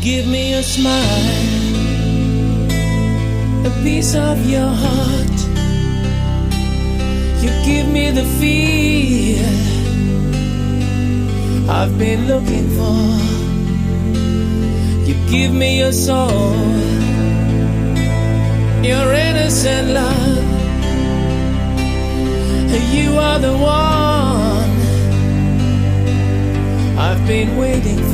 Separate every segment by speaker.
Speaker 1: give me a smile, a piece of your heart. You give me the feel I've been looking for. You give me your soul, your innocent love. You are the one I've been waiting for.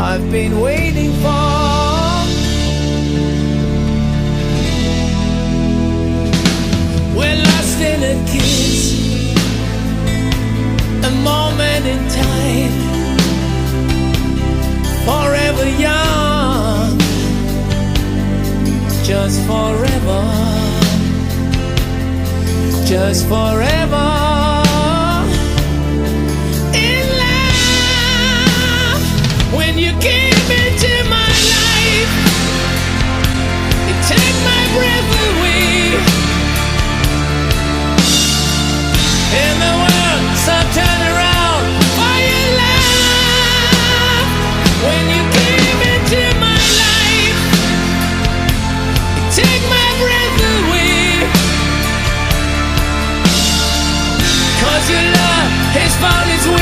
Speaker 1: I've been waiting for. We're lost in a kiss, a moment in time, forever young, just forever, just forever. Love has found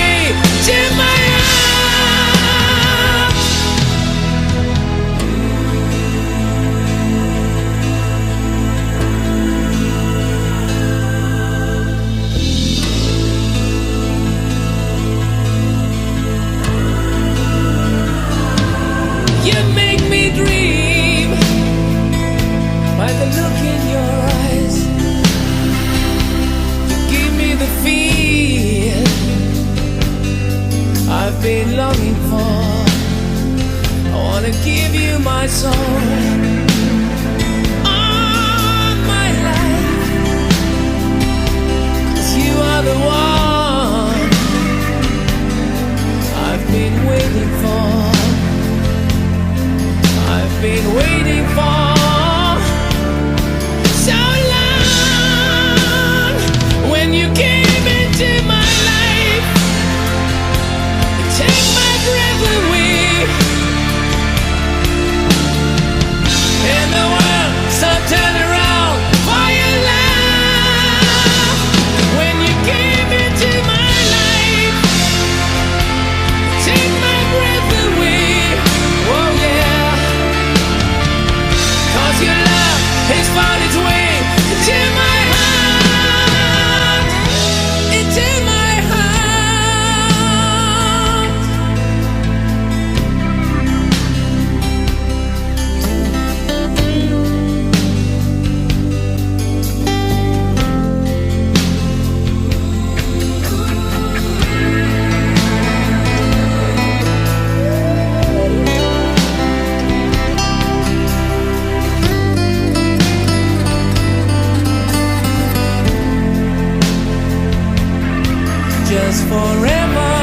Speaker 1: my soul. The one I've been waiting for. I've been waiting for It's fine. forever.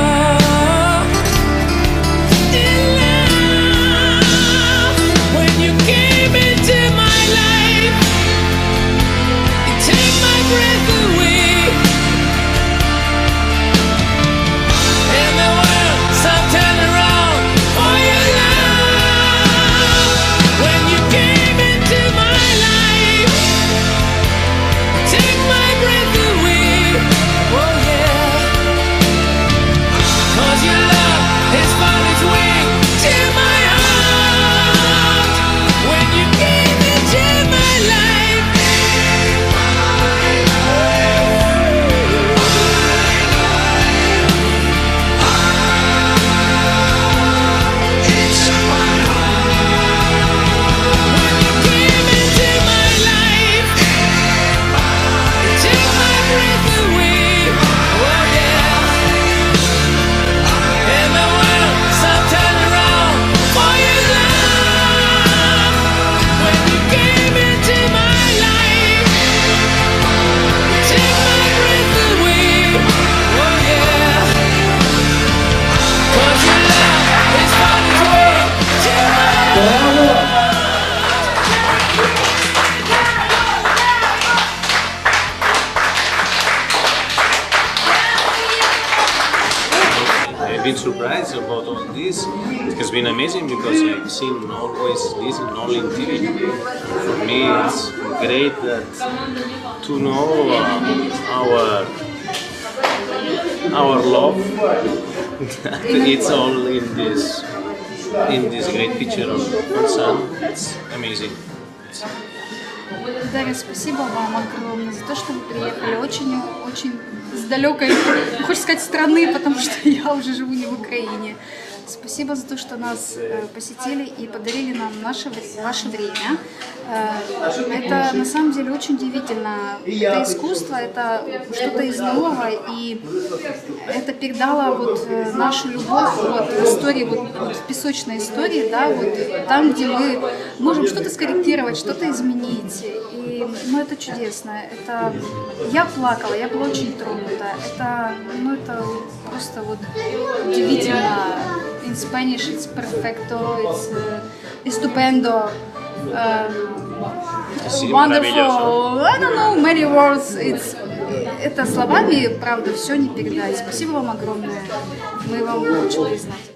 Speaker 2: About all this. It has been amazing because I've seen always this in all in TV. For me, it's great that to know uh, our our love. it's all in this in this great picture of sun. It's amazing. It's,
Speaker 3: Дарья, спасибо вам огромное за то, что вы приехали очень, очень с далекой, хочешь сказать, страны, потому что я уже живу не в Украине. Спасибо за то, что нас э, посетили и подарили нам наше, ваше время. Э, Это на самом деле очень удивительно. Это искусство, это что-то из нового, и это передало вот э, нашу любовь вот, в истории, вот, вот в песочной истории, да, вот там, где мы можем что-то скорректировать, что-то изменить. И ну, это чудесно. Это я плакала, я была очень тронута. Это, ну, это просто вот удивительно. In Spanish it's perfecto, it's uh, estupendo. um,
Speaker 2: Sí,
Speaker 3: wonderful. I don't know many words. It's это словами, правда, все не передать. Спасибо вам огромное. Мы вам очень признательны.